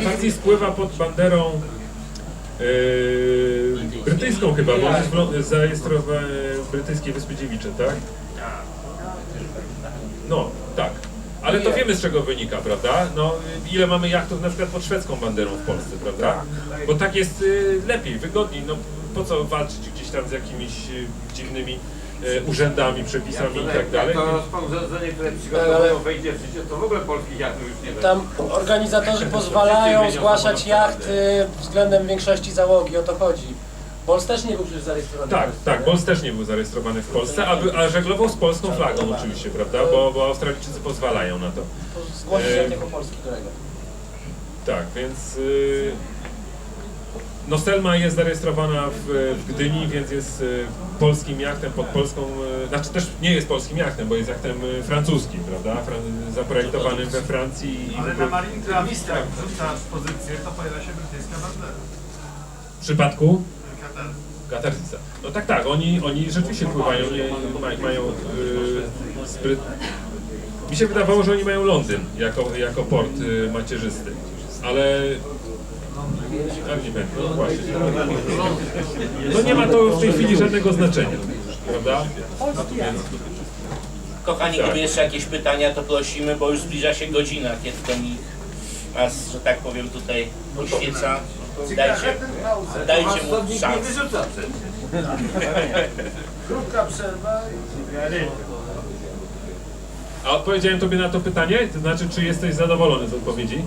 Francji spływa pod banderą yy, brytyjską chyba, bo jest w Lon- zarejestrowane brytyjskie Wyspy Dziewicze, tak? No, tak. Ale to wiemy z czego wynika, prawda? No, ile mamy jachtów na przykład pod szwedzką banderą w Polsce, prawda? Bo tak jest y, lepiej, wygodniej. No, po co walczyć gdzieś tam z jakimiś y, dziwnymi urzędami, przepisami i tak dalej? To rozporządzenie, które przygotowują wejdzie w życie, to w ogóle polskich jachtów już nie będzie. Tam organizatorzy pozwalają zgłaszać jachty względem większości załogi, o to chodzi. Bols też nie był przecież zarejestrowany. Tak, w Polsce. tak, Bols też nie był zarejestrowany w Polsce, a, by- a żeglował z polską flagą oczywiście, prawda? Bo, bo Australijczycy pozwalają na to. Zgłosić Eee, jak jako polski do tego. Tak, więc y, no Selma jest zarejestrowana w, w Gdyni, więc jest y, polskim jachtem pod polską, y, znaczy też nie jest polskim jachtem, bo jest jachtem y, francuskim, prawda? Fran, zaprojektowanym we Francji i Ale na Marine Travis jak wrzucasz pozycję, to pojawia się brytyjska bandera. w przypadku Katar. Katarzisa. No tak, tak, oni, oni rzeczywiście pływają, nie, ma, mają y, spryt... Mi się wydawało, że oni mają Londyn jako, jako port macierzysty, ale... Nie no właśnie. No nie ma to w tej chwili żadnego znaczenia, prawda? Kochani, Tak. gdyby jeszcze jakieś pytania, to prosimy, bo już zbliża się godzina, kiedy to mi nas, że tak powiem, tutaj poświeca. Dajcie, dajcie mu szansę. Krótka przerwa i... A odpowiedziałem Tobie na to pytanie? To znaczy, czy jesteś zadowolony z odpowiedzi?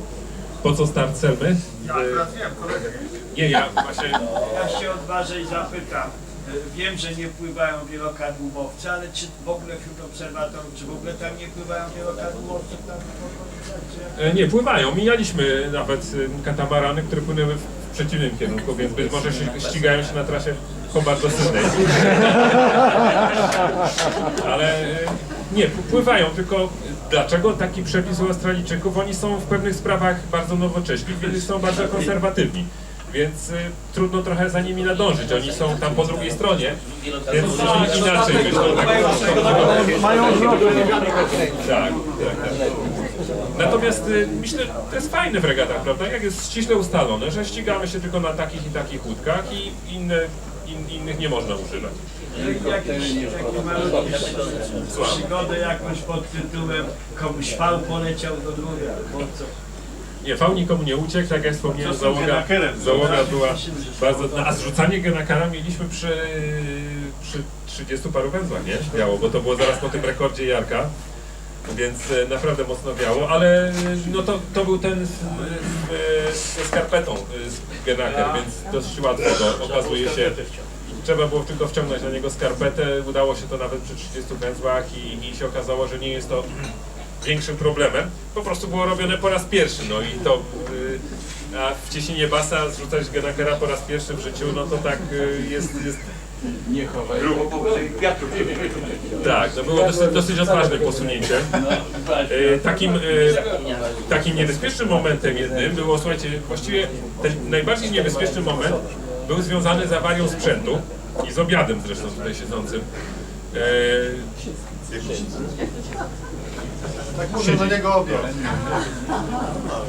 Po co start Selmy? Ja akurat wiem, kolega. Nie, ja właśnie... Ja się odważę i zapytam. Wiem, że nie pływają wielokadłubowcy, ale czy w ogóle wśród obserwatorów, czy w ogóle tam nie pływają wielokadłubowcy tam czy? E, Nie, pływają. Mijaliśmy nawet y, katamarany, które płynęły w przeciwnym kierunku, więc być może się, ścigają się na trasie Hobart do Sydney. Ale y, nie, pływają, tylko dlaczego taki przepis u Australijczyków? Oni są w pewnych sprawach bardzo nowocześni, w innych są bardzo konserwatywni. Więc y, trudno trochę za nimi nadążyć. Oni są tam po drugiej stronie, więc oni inaczej myślą. Tak, tak, tak. tak. Natomiast y, myślę, że to jest fajne w regatach, prawda? Jak jest ściśle ustalone, że ścigamy się tylko na takich i takich łódkach i inne, in, innych nie można używać. Malutkie przygodę jakąś pod tytułem komuś fał poleciał do góry, albo co. Nie, fał nikomu nie uciekł, tak jak wspomniałem, Co z załoga, genakerem? załoga była bardzo... No, a zrzucanie genakara mieliśmy przy, przy 30 paru węzłach, nie? Wiało, bo to było zaraz po tym rekordzie Jarka. Więc e, naprawdę mocno wiało, ale e, no to, to był ten z, z, ze skarpetą e, z genaker, więc dość łatwo go okazuje się. Trzeba było tylko wciągnąć na niego skarpetę, udało się to nawet przy 30 węzłach i, i się okazało, że nie jest to większym problemem. Po prostu było robione po raz pierwszy, no i to y, a w cieśninie basa zrzucać genakera po raz pierwszy w życiu, no to tak y, jest, jest Grubo powyżej kwiatów. tak, no było dosyć, dosyć odważne posunięcie. E, takim, e, takim niebezpiecznym momentem jednym było, słuchajcie, właściwie ten najbardziej niebezpieczny moment był związany z awarią sprzętu i z obiadem zresztą tutaj siedzącym. E, Tak mówię na niego obiad.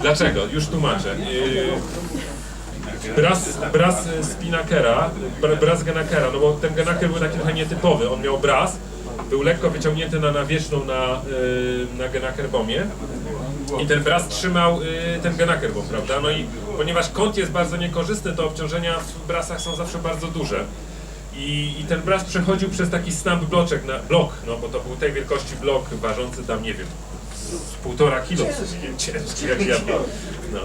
Dlaczego? Już tłumaczę. Yy, Braz, braz spinakera, bra- braz genakera, no bo ten genaker był taki trochę nietypowy. On miał braz, był lekko wyciągnięty na nawierzchną na, yy, na genaker bomie i ten braz trzymał yy, ten genaker bomb, prawda? No i ponieważ kąt jest bardzo niekorzystny, to obciążenia w brasach są zawsze bardzo duże. I, I ten braz przechodził przez taki snap bloczek na blok, no bo to był tej wielkości blok ważący tam, nie wiem, z półtora kilo, ciężki jak ja. No.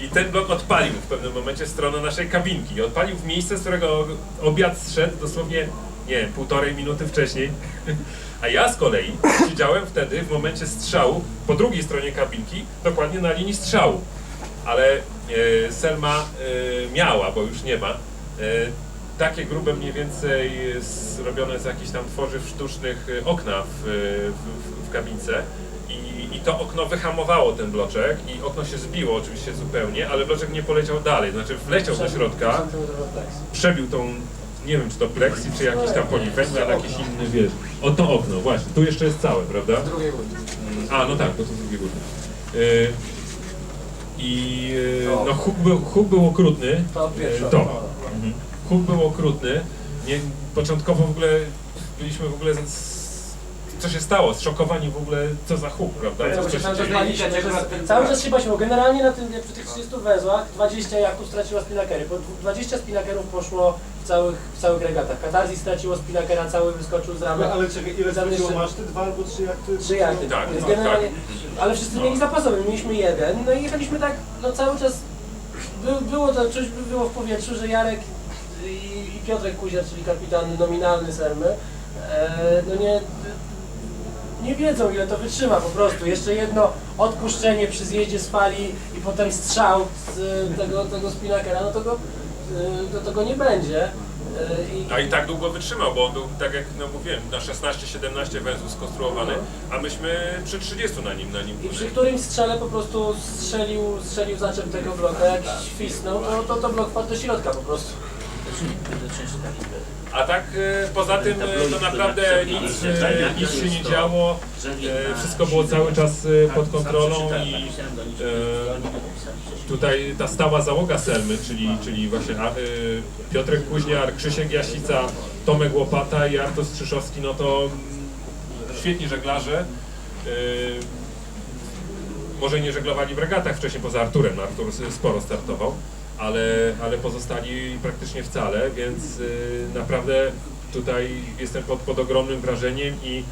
I ten blok odpalił w pewnym momencie stronę naszej kabinki. Odpalił w miejsce, z którego obiad zszedł dosłownie, nie wiem, półtorej minuty wcześniej. A ja z kolei siedziałem wtedy w momencie strzału po drugiej stronie kabinki, dokładnie na linii strzału. Ale e, Selma e, miała, bo już nie ma, e, takie grube mniej więcej zrobione z jakichś tam tworzyw sztucznych e, okna w, w, w kabince i, i to okno wyhamowało ten bloczek i okno się zbiło oczywiście zupełnie, ale bloczek nie poleciał dalej, znaczy wleciał do środka, przebił tą, nie wiem czy to plexi, czy jakiś tam poliwęgla, jakiś inny, wiesz, o to okno, właśnie, tu jeszcze jest całe, prawda? Drugiej łódki. A, no tak, bo to z drugiej góry. Y, I e, no, huk, był, huk był okrutny. To pierwsze. E, To. Mhm. Huk był okrutny. Nie, początkowo w ogóle byliśmy w ogóle z, co się stało, zszokowani w ogóle co za huk, prawda? Co się że- na tym cały czas się baliśmy, bo generalnie na tym, przy tych 30 węzłach 20 jachtów straciło spinakery, bo 20 spinakerów poszło w całych, w całych regatach. Katarzis straciło spinakera, cały wyskoczył z ramy. Ale, ale czekaj, ile straciło szy- maszty? Dwa albo trzy jachty? Trzy jachty. Tak, Więc tak, generalnie, tak. ale wszyscy mieli zapasowy, my mieliśmy jeden, no i jechaliśmy tak, no cały czas, by, było to, czuć było w powietrzu, że Jarek i, i Piotrek Kuzier, czyli kapitan nominalny Sermy, e, no nie, nie wiedzą ile to wytrzyma po prostu. Jeszcze jedno odpuszczenie przy zjeździe z fali i potem strzał z tego, tego spinakera, no to go, e, to, to go nie będzie. E, i- A i tak długo wytrzymał, bo on był, tak jak no mówiłem, na 16-17 węzłów skonstruowany, a myśmy przy 30 na nim, na nim I przy którymś strzale po prostu strzelił, strzelił zaczep tego bloka, jak świsnął, to, to, to blok wpadł do środka po prostu. A tak e, poza tym e, to naprawdę nic, e, nic się nie działo, wszystko było cały czas pod kontrolą i tutaj ta stała załoga Selmy, czyli, czyli właśnie Piotrek Kuźniar, Krzysiek Jasica, Tomek Łopata i Artur Strzyszowski, no to świetni żeglarze. Może nie żeglowali w regatach wcześniej poza Arturem, Artur sporo startował, ale, ale pozostali praktycznie wcale, więc y, naprawdę tutaj jestem pod, pod ogromnym wrażeniem i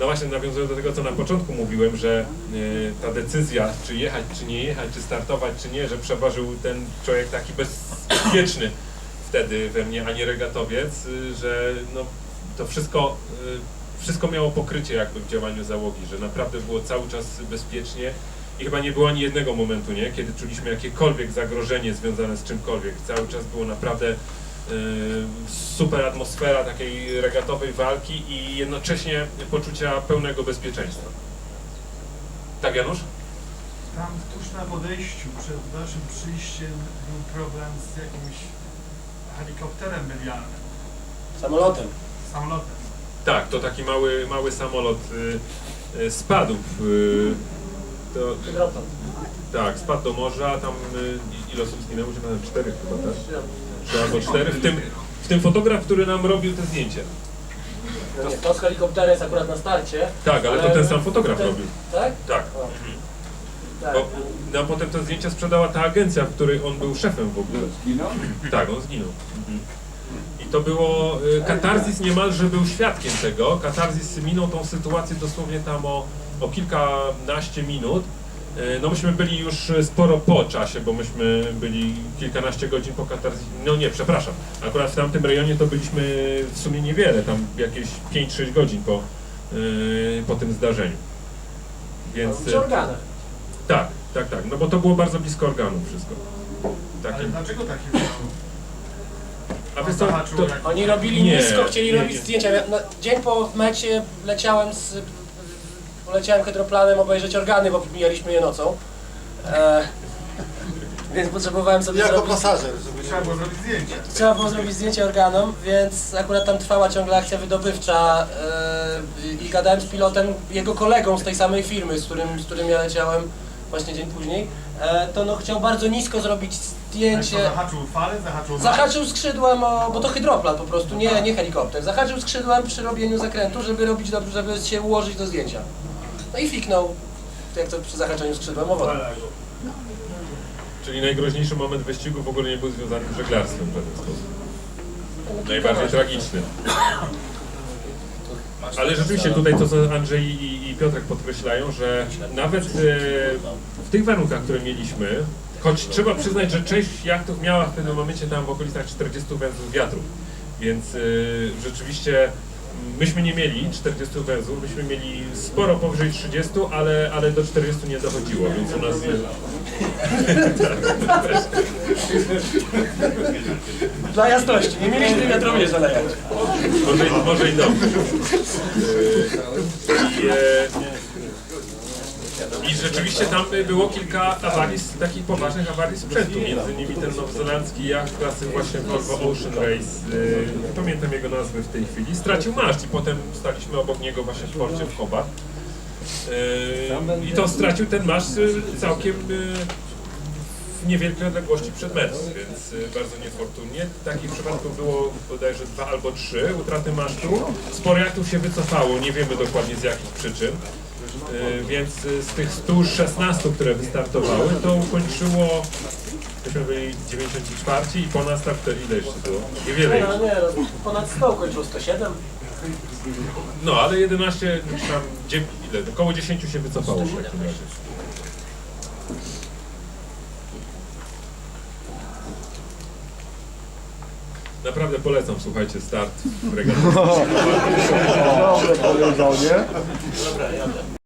no właśnie nawiązując do tego, co na początku mówiłem, że y, ta decyzja, czy jechać, czy nie jechać, czy startować, czy nie, że przeważył ten człowiek taki bezpieczny wtedy we mnie, a nie regatowiec, y, że no, to wszystko, y, wszystko miało pokrycie jakby w działaniu załogi, że naprawdę było cały czas bezpiecznie i chyba nie było ani jednego momentu, nie, kiedy czuliśmy jakiekolwiek zagrożenie związane z czymkolwiek. Cały czas było naprawdę y, super atmosfera takiej regatowej walki i jednocześnie poczucia pełnego bezpieczeństwa. Tak, Janusz? Tam tuż na podejściu, przed naszym przyjściem był problem z jakimś helikopterem medialnym, Samolotem. samolotem. Tak, to taki mały, mały samolot y, y, spadł. Y, to, tak, spadł do morza, tam y, ile osób zginęło? Pamiętam, cztery chyba, tak? Trzy albo cztery, w tym, w tym fotograf, który nam robił te zdjęcia. No nie, to z helikoptera jest akurat na starcie. Tak, ale to ten sam fotograf ten- robił. Tak? Tak, O. Tak. bo nam potem te zdjęcia sprzedała ta agencja, w której on był szefem w ogóle. Zginął? Tak, on zginął. I to było, y, Katarzis niemalże był świadkiem tego. Katarzis minął tą sytuację dosłownie tam o, o kilkanaście minut. Y, No myśmy byli już sporo po czasie, bo myśmy byli kilkanaście godzin po Katarzis. No nie, przepraszam. Akurat w tamtym rejonie to byliśmy w sumie niewiele, tam jakieś 5-6 godzin po, y, po tym zdarzeniu. Więc Przy y, organach. tak, tak, tak. No bo to było bardzo blisko organu wszystko. Ale Takim. dlaczego tak się stało? A wiesz co, to, Oni robili Nie, nisko, chcieli nie, robić nie. zdjęcia. Na, dzień po mecie leciałem z... Poleciałem hydroplanem obejrzeć organy, bo mijaliśmy je nocą. E, więc potrzebowałem sobie Jako zrobić... pasażer, żeby Trzeba było zrobić zdjęcie. Trzeba było zrobić zdjęcie organom, więc akurat tam trwała ciągle akcja wydobywcza e, i gadałem z pilotem, jego kolegą z tej samej firmy, z którym, z którym ja leciałem właśnie dzień później, e, to no chciał bardzo nisko zrobić zdjęcie. To Zahaczył falę, zahaczył Zahaczył skrzydłem, o, bo to hydroplan po prostu, nie, nie helikopter. Zahaczył skrzydłem przy robieniu zakrętu, żeby robić dobrze, żeby się ułożyć do zdjęcia. No i fiknął, jak to przy zahaczeniu skrzydłem, o wodę. Czyli najgroźniejszy moment wyścigu w ogóle nie był związany z żeglarstwem w żaden sposób. Najbardziej tragiczny. Ale rzeczywiście tutaj to, co Andrzej i, i Piotrek podkreślają, że nawet e, w tych warunkach, które mieliśmy, choć trzeba przyznać, że część jachtów miała w pewnym momencie tam w okolicach 40 węzłów wiatru, więc e, rzeczywiście myśmy nie mieli 40 węzłów, myśmy mieli sporo powyżej 30, ale, ale do 40 nie dochodziło, więc u nas... Dla jasności, nie mieliśmy wiatrownie zalejać. Może, i- może i dobrze. I, e, I rzeczywiście tam było kilka awarii, takich poważnych awarii sprzętu, między innymi ten nowozelandzki jacht klasy właśnie Volvo Ocean Race, nie pamiętam jego nazwy w tej chwili, stracił maszt i potem staliśmy obok niego właśnie w porcie w Hobart. Yy, I to stracił ten maszt całkiem w niewielkiej odległości przed mecz, więc y, bardzo niefortunnie. Takich przypadków było bodajże dwa albo trzy utraty masztu. Sporo jachtów się wycofało, nie wiemy dokładnie z jakich przyczyn. Y, Więc z tych 116, które wystartowały, to ukończyło myśmy byli 94 i po nas tak to ile jeszcze było? Niewiele No jeszcze. nie, no, ponad 100 kończyło 107. No ale 11, czy tam dzie- ile? Około 10 się wycofało w takim razie. Naprawdę polecam, słuchajcie, start w regacie. Dobre powiedział, nie? Dobra, jadę.